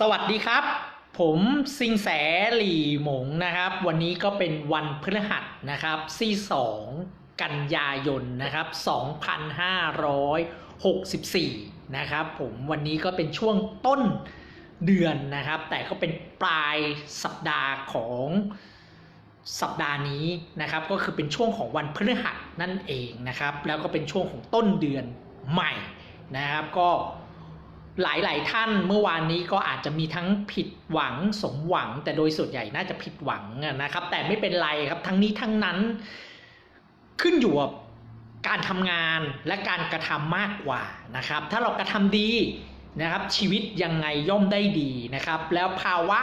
สวัสดีครับ ผมซิงแสหลี่หมงนะครับ วันนี้ก็เป็นวันพฤหัสนะครับที่2กันยายนนะครับ 2564 นะครับผมวันนี้ก็เป็นช่วงต้นเดือนนะครับ แต่ก็เป็นปลายสัปดาห์ของสัปดาห์นี้นะครับ ก็คือเป็นช่วงของวันพฤหัสนั่นเองนะครับ แล้วก็เป็นช่วงของต้นเดือนใหม่นะครับก็ หลายๆ ท่านเมื่อวานนี้ก็อาจจะมีทั้งผิดหวังสมหวัง แต่โดยส่วนใหญ่น่าจะผิดหวังนะครับ แต่ไม่เป็นไรครับทั้งนี้ทั้งนั้น ขึ้นอยู่กับการทำงานและการกระทำมากกว่านะครับ ถ้าเรากระทำดีนะครับ ชีวิตยังไงย่อมได้ดีนะครับ แล้วภาวะ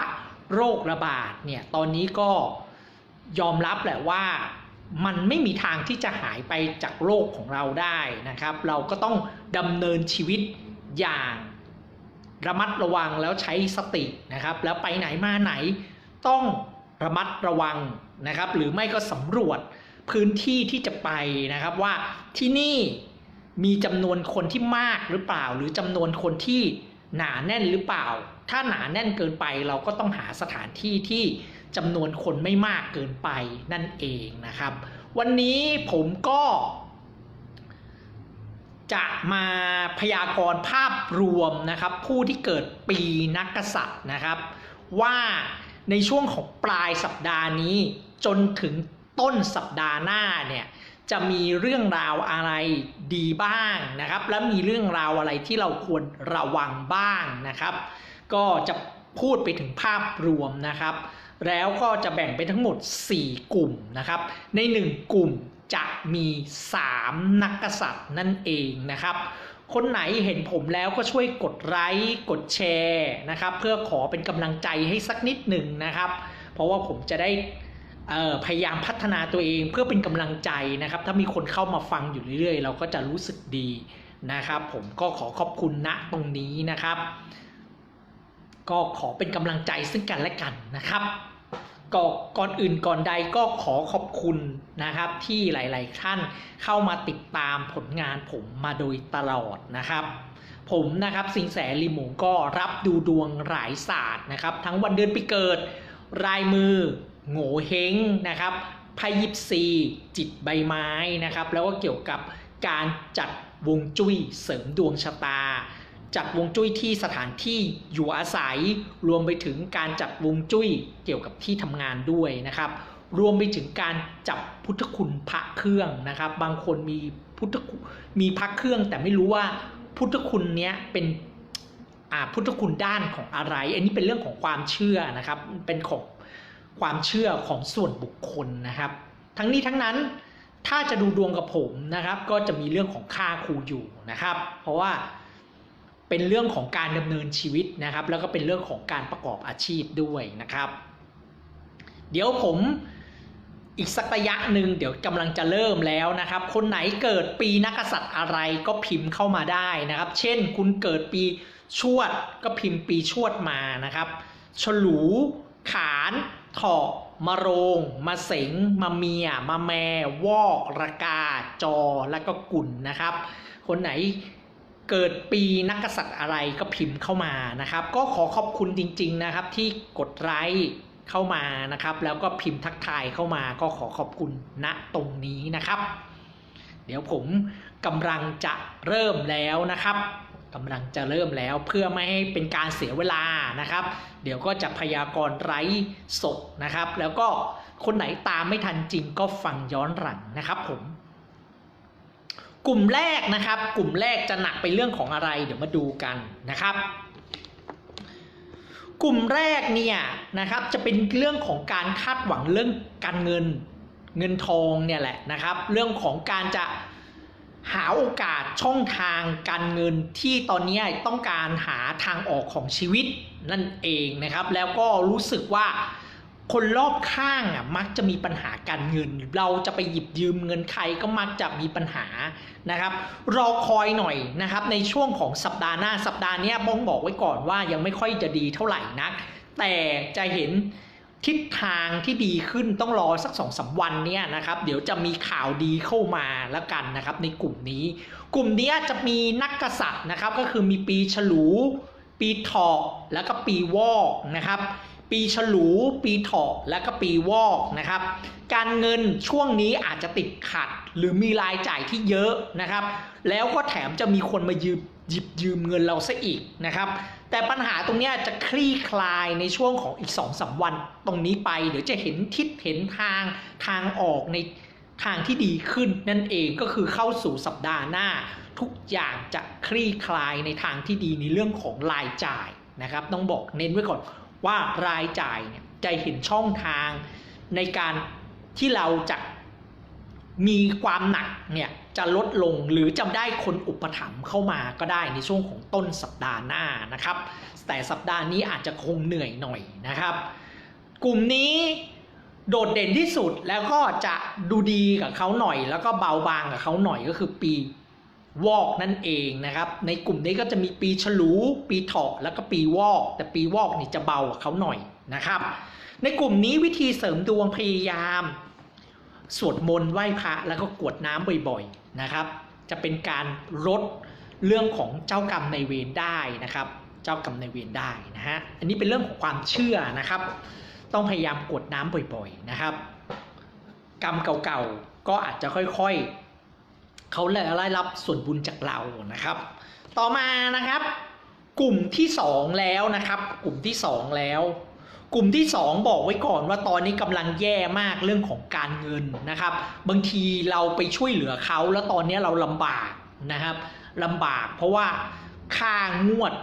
โรคระบาดเนี่ยตอนนี้ก็ยอมรับแหละว่ามันไม่มีทางที่จะหายไปจากโลกของเราได้นะครับ เราก็ต้องดำเนินชีวิตอย่าง ระมัดระวังแล้วใช้สตินะครับ แล้วไปไหนมาไหนต้องระมัดระวังนะครับ หรือไม่ก็สำรวจพื้นที่ที่จะไปนะครับว่าที่นี่มีจำนวนคนที่มากหรือเปล่า หรือจำนวนคนที่หนาแน่นหรือเปล่า ถ้าหนาแน่นเกินไปเราก็ต้องหาสถานที่ที่จำนวนคนไม่มากเกินไปนั่นเองนะครับ วันนี้ผมก็ จะมาพยากรณ์ภาพรวมนะครับ ผู้ที่เกิดปีนักกษัตริย์นะครับ ว่าในช่วงของปลายสัปดาห์นี้ จนถึงต้นสัปดาห์หน้าเนี่ยจะมีเรื่องราวอะไรดีบ้างนะครับ และมีเรื่องราวอะไรที่เราควรระวังบ้างนะครับ ก็จะพูดไปถึงภาพรวมนะครับ แล้วก็จะแบ่งเป็นทั้งหมด 4 กลุ่มนะครับ ใน 1 กลุ่มจะมี 3 นักกษัตริย์นั่นเองนะครับ คนไหนเห็นผมแล้วก็ช่วยกดไลค์กดแชร์นะครับ เพื่อขอเป็นกำลังใจให้สักนิดหนึ่งนะครับ เพราะว่าผมจะได้พยายามพัฒนาตัวเองเพื่อเป็นกำลังใจนะครับ ถ้ามีคนเข้ามาฟังอยู่เรื่อยๆ เราก็จะรู้สึกดีนะครับ ผมก็ขอขอบคุณณตรงนี้นะครับ ก็ขอเป็นกำลังใจซึ่งกันและกันนะครับ ก็ก่อนอื่นก่อนใดก็ขอขอบคุณนะครับ ที่หลาย ๆ ท่านเข้ามาติดตามผลงานผมมาโดยตลอดนะครับผมนะครับสิงแสลิหมูก็รับดูดวงหลายศาสตร์นะครับ ทั้งวันเดือนปีเกิด รายมือโง่เฮงนะครับไพ่ยิปซีจิตใบไม้นะครับ แล้วก็เกี่ยวกับการจัดวงจุ้ยเสริมดวงชะตา จัดวงจุ้ยที่สถานที่อยู่อาศัย รวมไปถึงการจัดวงจุ้ยเกี่ยวกับที่ทำงานด้วยนะครับ รวมไปถึงการจับพุทธคุณพระเครื่องนะครับ บางคนมีพุทธคุณมีพระเครื่อง แต่ไม่รู้ว่าพุทธคุณเนี้ยเป็นอ่าพุทธคุณด้านของอะไร อันนี้เป็นเรื่องของความเชื่อนะครับ เป็นของความเชื่อของส่วนบุคคลนะครับ ทั้งนี้ทั้งนั้นถ้าจะดูดวงกับผมนะครับ ก็จะมีเรื่องของค่าครูอยู่นะครับ เพราะว่า เป็นเรื่องของการดำเนินชีวิตนะครับ แล้วก็เป็นเรื่องของการประกอบอาชีพด้วยนะครับ เดี๋ยวผมอีกสักระยะหนึ่งเดี๋ยวกำลังจะเริ่มแล้วนะครับ คนไหนเกิดปีนักษัตริย์อะไรก็พิมพ์เข้ามาได้นะครับ เช่นคุณเกิดปีชวดก็พิมพ์ปีชวดมานะครับ ฉลู ขานเถาะมะโรง มาเสงมาเมีย มาแมวอก ระกา จอ แล้วก็กุลนะครับ คนไหน เกิดปีนักกษัตริย์อะไรก็พิมพ์เข้ามานะครับ ก็ขอขอบคุณจริง ๆนะครับ ที่กดไลค์เข้ามานะครับ แล้วก็พิมพ์ทักทายเข้ามา ก็ขอขอบคุณณตรงนี้นะครับ เดี๋ยวผมกำลังจะเริ่มแล้วนะครับกำลังจะเริ่มแล้วเพื่อไม่ให้เป็นการเสียเวลานะครับ เดี๋ยวก็จะพยากรณ์ไร้สดนะครับ แล้วก็คนไหนตามไม่ทันจริงก็ฟังย้อนหลังนะครับผม กลุ่มแรกนะครับ กลุ่มแรกจะหนักไปเรื่องของอะไร เดี๋ยวมาดูกันนะครับ กลุ่มแรกเนี่ยนะครับจะเป็นเรื่องของการคาดหวังเรื่องการเงินเงินทองเนี่ยแหละนะครับ เรื่องของการจะหาโอกาสช่องทางการเงินที่ตอนนี้ต้องการหาทางออกของชีวิตนั่นเองนะครับ แล้วก็รู้สึกว่า คนรอบข้างอะมักจะมีปัญหาการเงิน เราจะไปหยิบยืมเงินใครก็มักจะมีปัญหานะครับรอคอยหน่อยนะครับในช่วงของสัปดาห์หน้าสัปดาห์นี้บ้องบอกไว้ก่อนว่ายังไม่ค่อยจะดีเท่าไหร่นัก แต่จะเห็นทิศทางที่ดีขึ้นต้องรอสักสองสาวันเนี่ยนะครับ เดี๋ยวจะมีข่าวดีเข้ามาแล้วกันนะครับ ในกลุ่มนี้ กลุ่มนี้จะมีนักกษัตริย์นะครับ ก็คือมีปีฉลู ปีเถาะแล้วก็ปีวอกนะครับ ปีฉลู ปีเถาะแล้วก็ปีวอกนะครับ การเงินช่วงนี้อาจจะติดขัด หรือมีรายจ่ายที่เยอะนะครับ แล้วก็แถมจะมีคนมายืมหยิบยืมเงินเราซะอีกนะครับ แต่ปัญหาตรงนี้จะคลี่คลายในช่วงของอีก2อสวัน ตรงนี้ไปเดี๋ยวจะเห็นทิศเห็นทางทางออกในทางที่ดีขึ้นนั่นเองก็คือเข้าสู่สัปดาห์หน้า ทุกอย่างจะคลี่คลายในทางที่ดีในเรื่องของรายจ่ายนะครับ ต้องบอกเน้นไว้ก่อน ว่ารายจ่ายเนี่ยจะเห็นช่องทางในการที่เราจะมีความหนักเนี่ยจะลดลงหรือจะได้คนอุปถัมภ์เข้ามาก็ได้ในช่วงของต้นสัปดาห์หน้านะครับ แต่สัปดาห์นี้อาจจะคงเหนื่อยหน่อยนะครับ กลุ่มนี้โดดเด่นที่สุดแล้วก็จะดูดีกับเขาหน่อย แล้วก็เบาบางกับเขาหน่อยก็คือปี วอกนั่นเองนะครับ ในกลุ่มนี้ก็จะมีปีฉลู ปีเถาะแล้วก็ปีวอก แต่ปีวอกนี่จะเบากว่าเขาหน่อยนะครับ ในกลุ่มนี้วิธีเสริมดวงพยายาม สวดมนต์ไหว้พระแล้วก็กวดน้ำบ่อยๆนะครับ จะเป็นการลดเรื่องของเจ้ากรรมในเวรได้นะครับ เจ้ากรรมในเวรได้นะฮะอันนี้เป็นเรื่องของความเชื่อนะครับ ต้องพยายามกวดน้ำบ่อยๆนะครับ กรรมเก่าๆก็อาจจะค่อยๆ เขาได้รับส่วนบุญจากเรานะครับ ต่อมานะครับ กลุ่มที่สองแล้วนะครับ กลุ่มที่สองแล้ว กลุ่มที่ 2 บอกไว้ก่อนว่าตอนนี้กำลังแย่มากเรื่องของการเงินนะครับ บางทีเราไปช่วยเหลือเขาแล้วตอนนี้เราลำบากนะครับลำบากเพราะว่าค่างวด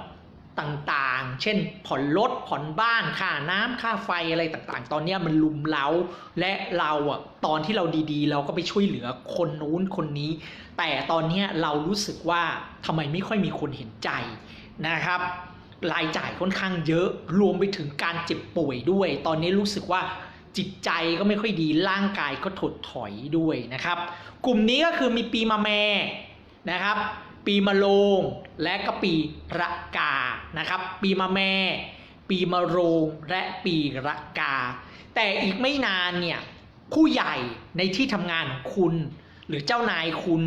ต่างๆ เช่นผ่อนรถผ่อนบ้านค่าน้ำค่าไฟอะไรต่างๆ ตอนนี้มันลุมเล้า และเราอะตอนที่เราดีๆ เราก็ไปช่วยเหลือคนนู้นคนนี้ แต่ตอนนี้เรารู้สึกว่าทำไมไม่ค่อยมีคนเห็นใจนะครับรายจ่ายค่อนข้างเยอะรวมไปถึงการเจ็บป่วยด้วย ตอนนี้รู้สึกว่าจิตใจก็ไม่ค่อยดีร่างกายก็ถดถอยด้วยนะครับ กลุ่มนี้ก็คือมีปีมะแม่นะครับ ปีมะโรงและก็ปีระกานะครับ ปีมะแม่ ปีมะโรงและปีระกา แต่อีกไม่นานเนี่ยผู้ใหญ่ในที่ทำงานของคุณ หรือเจ้านายคุณ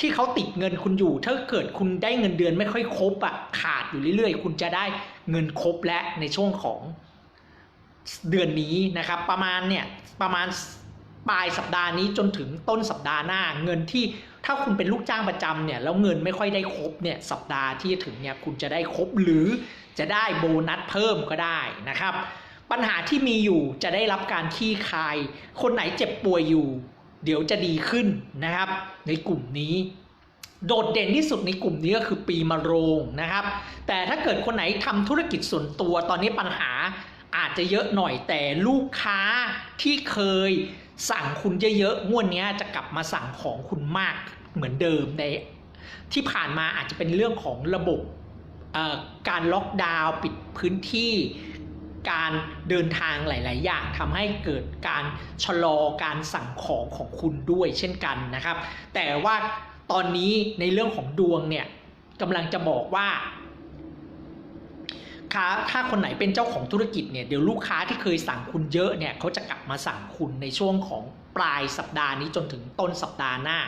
ที่เขาติดเงินคุณอยู่ ถ้าเกิดคุณได้เงินเดือนไม่ค่อยครบอะขาดอยู่เรื่อยๆ คุณจะได้เงินครบและในช่วงของเดือนนี้นะครับ ประมาณเนี่ยประมาณปลายสัปดาห์นี้จนถึงต้นสัปดาห์หน้าเงินที่ ถ้าคุณเป็นลูกจ้างประจำเนี่ยแล้วเงินไม่ค่อยได้ครบเนี่ยสัปดาห์ที่จะถึงเนี่ยคุณจะได้ครบหรือจะได้โบนัสเพิ่มก็ได้นะครับ ปัญหาที่มีอยู่จะได้รับการขี้คาย คนไหนเจ็บป่วยอยู่ เดี๋ยวจะดีขึ้นนะครับ ในกลุ่มนี้ โดดเด่นที่สุดในกลุ่มนี้ก็คือปีมะโรงนะครับ แต่ถ้าเกิดคนไหนทำธุรกิจส่วนตัวตอนนี้ปัญหาอาจจะเยอะหน่อยแต่ลูกค้าที่เคย สั่งคุณเยอะๆงวดนี้จะกลับมาสั่งของคุณมากเหมือนเดิมในที่ผ่านมาอาจจะเป็นเรื่องของระบบการล็อกดาวน์ปิดพื้นที่ การเดินทางหลาย ๆ อย่างทำให้เกิดการชะลอการสั่งของของคุณด้วยเช่นกันนะครับ แต่ว่าตอนนี้ในเรื่องของดวงเนี่ยกำลังจะบอกว่า ค้าถ้าคนไหนเป็นเจ้าของธุรกิจเนี่ยเดี๋ยวลูกค้าที่เคยสั่งคุณเยอะเนี่ยเขาจะกลับมาสั่งคุณในช่วงของปลายสัปดาห์นี้จนถึงต้นสัปดาห์หน้า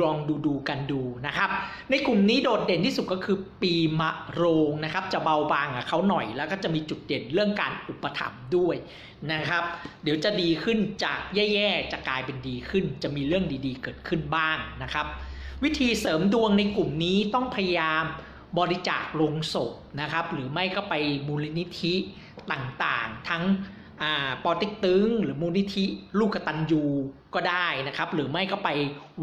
ลองดูดูกันดูนะครับ ในกลุ่มนี้โดดเด่นที่สุดก็คือปีมะโรงนะครับ จะเบาบางกับเขาหน่อยแล้วก็จะมีจุดเด่นเรื่องการอุปถัมภ์ด้วยนะครับ เดี๋ยวจะดีขึ้นจากแย่ๆจะกลายเป็นดีขึ้น จะมีเรื่องดีๆ เกิดขึ้นบ้างนะครับ วิธีเสริมดวงในกลุ่มนี้ต้องพยายาม บริจาคลงศพนะครับ หรือไม่ก็ไปมูลนิธิต่างๆ ทั้งอปอติ๊กตึง หรือมูลนิธิลูกกตันยูก็ได้นะครับ หรือไม่ก็ไป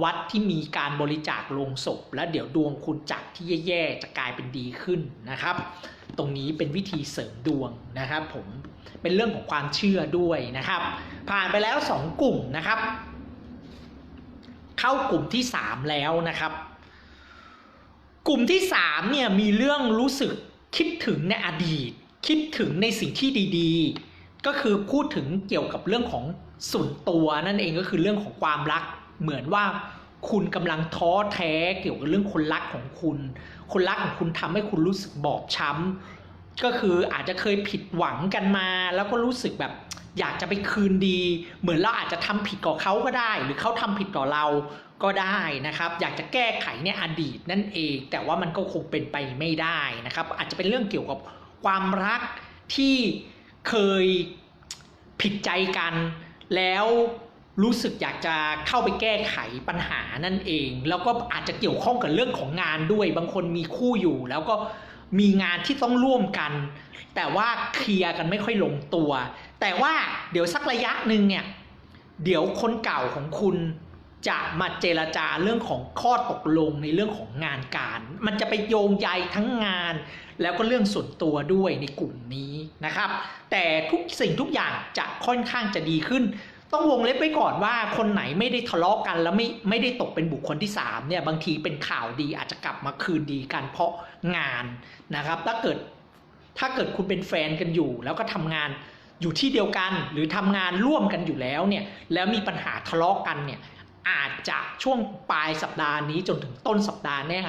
วัดที่มีการบริจาคลงศพ แล้วเดี๋ยวดวงคุณจากที่แย่ๆจะกลายเป็นดีขึ้นนะครับ ตรงนี้เป็นวิธีเสริมดวงนะครับผมเป็นเรื่องของความเชื่อด้วยนะครับ ผ่านไปแล้ว 2 กลุ่มนะครับ เข้ากลุ่มที่ 3 แล้วนะครับ กลุ่มที่3เนี่ยมีเรื่องรู้สึกคิดถึงในอดีต คิดถึงในสิ่งที่ดีๆ ก็คือพูดถึงเกี่ยวกับเรื่องของส่วนตัวนั่นเองก็คือเรื่องของความรัก เหมือนว่าคุณกำลังท้อแท้เกี่ยวกับเรื่องคนรักของคุณ คนรักของคุณทำให้คุณรู้สึกบอบช้ำก็คืออาจจะเคยผิดหวังกันมา แล้วก็รู้สึกแบบ อยากจะไปคืนดี เหมือนเราอาจจะทำผิดต่อเขาก็ได้ หรือเขาทำผิดต่อเราก็ได้นะครับ อยากจะแก้ไขเนี่ยอดีตนั่นเอง แต่ว่ามันก็คงเป็นไปไม่ได้นะครับ อาจจะเป็นเรื่องเกี่ยวกับความรักที่เคยผิดใจกัน แล้วรู้สึกอยากจะเข้าไปแก้ไขปัญหานั่นเอง แล้วก็อาจจะเกี่ยวข้องกับเรื่องของงานด้วย บางคนมีคู่อยู่แล้วก็ มีงานที่ต้องร่วมกัน แต่ว่าเคลียร์กันไม่ค่อยลงตัว แต่ว่าเดี๋ยวสักระยะหนึ่งเนี่ยเดี๋ยวคนเก่าของคุณจะมาเจรจาเรื่องของข้อตกลงในเรื่องของงานการ มันจะไปโยงใยทั้งงาน แล้วก็เรื่องส่วนตัวด้วยในกลุ่มนี้นะครับ แต่ทุกสิ่งทุกอย่างจะค่อนข้างจะดีขึ้น ต้องวงเล็บไว้ก่อนว่าคนไหนไม่ได้ทะเลาะกัน แล้วไม่ไม่ได้ตกเป็นบุคคลที่3เนี่ยบางทีเป็นข่าวดีอาจจะกลับมาคืนดีกันเพราะงานนะครับ ถ้าเกิดถ้าเกิดคุณเป็นแฟนกันอยู่ แล้วก็ทำงานอยู่ที่เดียวกัน หรือทำงานร่วมกันอยู่แล้วเนี่ยแล้วมีปัญหาทะเลาะกันเนี่ยอาจจะช่วงปลายสัปดาห์นี้จนถึงต้นสัปดาห์เนี่ย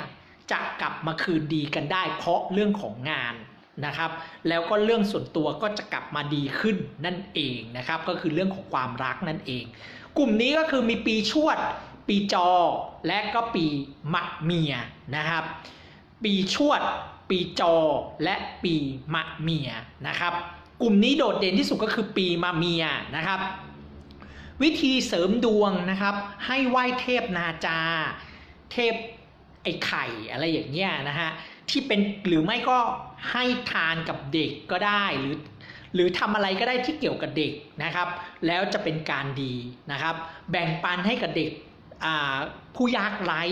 จะกลับมาคืนดีกันได้เพราะเรื่องของงาน นะครับ แล้วก็เรื่องส่วนตัวก็จะกลับมาดีขึ้นนั่นเองนะครับ ก็คือเรื่องของความรักนั่นเอง กลุ่มนี้ก็คือมีปีชวด ปีจอ และก็ปีมะเมียนะครับ ปีชวด ปีจอ และปีมะเมียนะครับ กลุ่มนี้โดดเด่นที่สุดก็คือปีมะเมียนะครับ วิธีเสริมดวงนะครับ ให้ไหว้เทพนาจา เทพไอไข่อะไรอย่างเงี้ยนะฮะที่เป็นหรือไม่ก็ ให้ทานกับเด็กก็ได้หรือหรือทำอะไรก็ได้ที่เกี่ยวกับเด็กนะครับ แล้วจะเป็นการดีนะครับ แบ่งปันให้กับเด็กผู้ยากไร้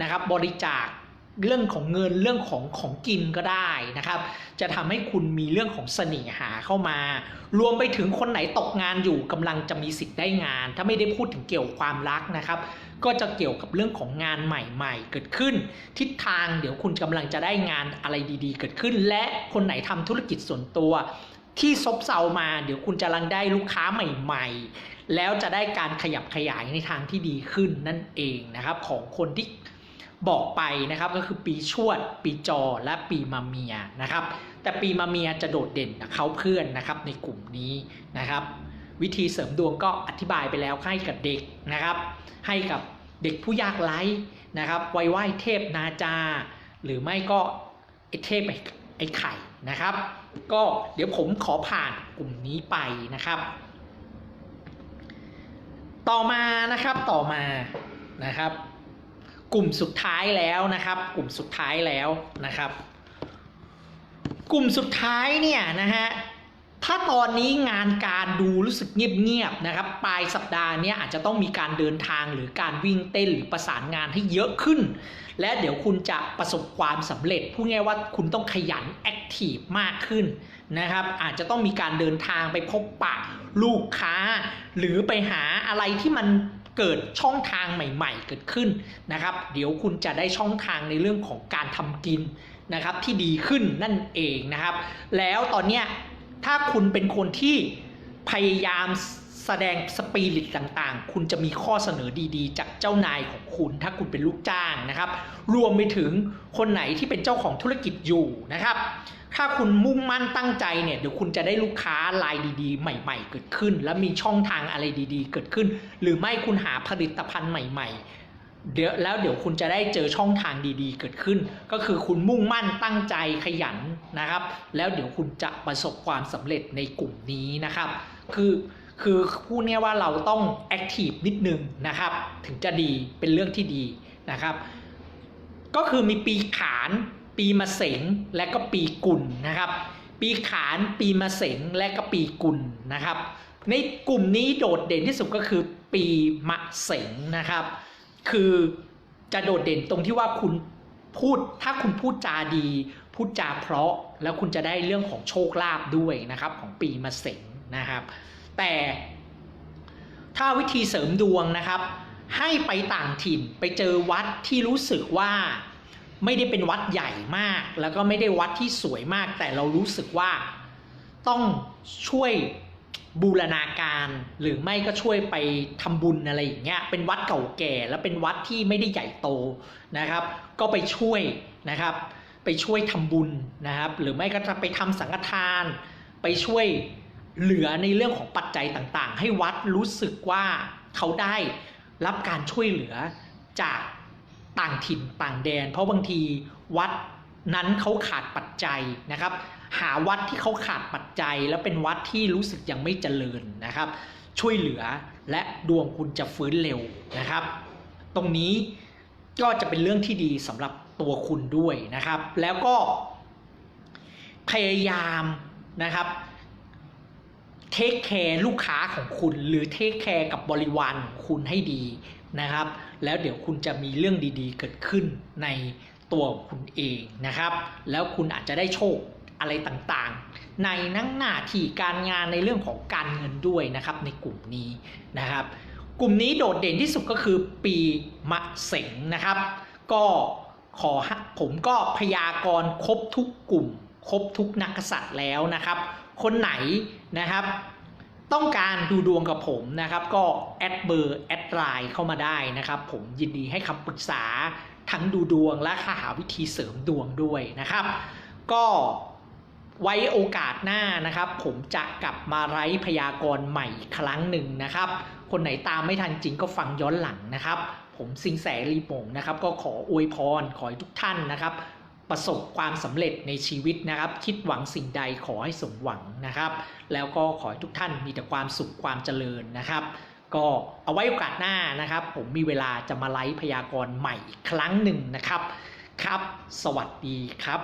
นะครับ บริจาคเรื่องของเงินเรื่องของของกินก็ได้นะครับ จะทำให้คุณมีเรื่องของเสน่หาเข้ามา รวมไปถึงคนไหนตกงานอยู่กำลังจะมีสิทธิ์ได้งาน ถ้าไม่ได้พูดถึงเกี่ยวกับความรักนะครับ ก็จะเกี่ยวกับเรื่องของงานใหม่ๆ เกิดขึ้น ทิศทางเดี๋ยวคุณกำลังจะได้งานอะไรดีๆ เกิดขึ้น และคนไหนทำธุรกิจส่วนตัว ที่ซบเซามา เดี๋ยวคุณจะรังได้ลูกค้าใหม่ ๆ แล้วจะได้การขยับขยายในทางที่ดีขึ้นนั่นเองนะครับ ของคนที่บอกไปนะครับก็คือปีชวด ปีจอและปีมาเมียนะครับ แต่ปีมาเมียจะโดดเด่นกับเขาเพื่อนนะครับในกลุ่มนี้นะครับ วิธีเสริมดวงก็อธิบายไปแล้วให้กับเด็กนะครับ ให้กับ เด็กผู้ยากไร้นะครับไว้ไหว้เทพนาจา หรือไม่ก็ไอเทพไอไอ้ไข่นะครับ ก็เดี๋ยวผมขอผ่านกลุ่มนี้ไปนะครับ ต่อมานะครับต่อมานะครับ กลุ่มสุดท้ายแล้วนะครับ กลุ่มสุดท้ายแล้วนะครับ กลุ่มสุดท้ายเนี่ยนะฮะ ถ้าตอนนี้งานการดูรู้สึกเงียบๆนะครับ ปลายสัปดาห์นี้อาจจะต้องมีการเดินทางหรือการวิ่งเต้นหรือประสานงานให้เยอะขึ้น และเดี๋ยวคุณจะประสบความสำเร็จพูดง่ายว่าคุณต้องขยันแอคทีฟมากขึ้นนะครับ อาจจะต้องมีการเดินทางไปพบปะลูกค้า หรือไปหาอะไรที่มันเกิดช่องทางใหม่ ๆ เกิดขึ้นนะครับ เดี๋ยวคุณจะได้ช่องทางในเรื่องของการทำกินนะครับที่ดีขึ้นนั่นเองนะครับ แล้วตอนเนี้ย ถ้าคุณเป็นคนที่พยายามแสดงสปิริตต่างๆ คุณจะมีข้อเสนอดีๆ จากเจ้านายของคุณ ถ้าคุณเป็นลูกจ้างนะครับ รวมไปถึงคนไหนที่เป็นเจ้าของธุรกิจอยู่นะครับ ถ้าคุณมุ่งมั่นตั้งใจเนี่ยเดี๋ยวคุณจะได้ลูกค้ารายดีๆ ใหม่ ๆ เกิดขึ้น และมีช่องทางอะไรดีๆ เกิดขึ้น หรือไม่คุณหาผลิตภัณฑ์ใหม่ ๆ เดี๋ยวแล้วเดี๋ยวคุณจะได้เจอช่องทางดีๆ เกิดขึ้น ก็คือคุณมุ่งมั่นตั้งใจขยันนะครับ แล้วเดี๋ยวคุณจะประสบความสำเร็จในกลุ่มนี้นะครับ คือคือพูดง่ายว่าเราต้องแอคทีฟนิดนึงนะครับ ถึงจะดีเป็นเรื่องที่ดีนะครับ ก็คือมีปีขานปีมะเสงและก็ปีกุลนะครับ ปีขานปีมะเสงและก็ปีกุลนะครับ ในกลุ่มนี้โดดเด่นที่สุดก็คือปีมะเสงนะครับ คือจะโดดเด่นตรงที่ว่าคุณพูดถ้าคุณพูดจาดี พูดจาเพราะแล้วคุณจะได้เรื่องของโชคลาภด้วยนะครับ ของปีมะเสงนะครับ แต่ถ้าวิธีเสริมดวงนะครับ ให้ไปต่างถิ่นไปเจอวัดที่รู้สึกว่าไม่ได้เป็นวัดใหญ่มาก แล้วก็ไม่ได้วัดที่สวยมาก แต่เรารู้สึกว่าต้องช่วย บูรณาการหรือไม่ก็ช่วยไปทำบุญอะไรอย่างเงี้ยเป็นวัดเก่าแก่แล้วเป็นวัดที่ไม่ได้ใหญ่โตนะครับ ก็ไปช่วยนะครับ ไปช่วยทำบุญนะครับ หรือไม่ก็จะไปทำสังฆทาน ไปช่วยเหลือในเรื่องของปัจจัยต่างๆ ให้วัดรู้สึกว่าเขาได้รับการช่วยเหลือจากต่างถิ่นต่างแดน เพราะบางทีวัด นั้นเขาขาดปัจจัยนะครับ หาวัดที่เขาขาดปัจจัย แล้วเป็นวัดที่รู้สึกยังไม่เจริญนะครับ ช่วยเหลือและดวงคุณจะฟื้นเร็วนะครับ ตรงนี้ก็จะเป็นเรื่องที่ดีสำหรับตัวคุณด้วยนะครับ แล้วก็พยายามนะครับเทคแคร์ลูกค้าของคุณหรือเทคแคร์กับบริวารคุณให้ดีนะครับ แล้วเดี๋ยวคุณจะมีเรื่องดีๆ เกิดขึ้นใน ตัวคุณเองนะครับ แล้วคุณอาจจะได้โชคอะไรต่างๆ ในนั่งหน้าที่การงานในเรื่องของการเงินด้วยนะครับในกลุ่มนี้นะครับ กลุ่มนี้โดดเด่นที่สุดก็คือปีมะเสงนะครับ ก็ขอผมก็พยากรณ์ครบทุกกลุ่ม ครบทุกนักกษัตริย์แล้วนะครับ คนไหนนะครับต้องการดูดวงกับผมนะครับ ก็แอดเบอร์แอดไลน์เข้ามาได้นะครับ ผมยินดีให้คำปรึกษา ทั้งดูดวงและหาวิธีเสริมดวงด้วยนะครับ ก็ไว้โอกาสหน้านะครับ ผมจะกลับมาไร้พยากรณ์ใหม่อีกครั้งหนึ่งนะครับ คนไหนตามไม่ทันจริงก็ฟังย้อนหลังนะครับ ผมสิงแสรีโป่งนะครับ ก็ขออวยพรขอให้ทุกท่านนะครับ ประสบความสำเร็จในชีวิตนะครับ คิดหวังสิ่งใดขอให้สมหวังนะครับ แล้วก็ขอให้ทุกท่านมีแต่ความสุขความเจริญนะครับ ก็เอาไว้โอกาสหน้านะครับ ผมมีเวลาจะมาไลฟ์พยากรณ์ใหม่อีกครั้งหนึ่งนะครับ ครับ สวัสดีครับ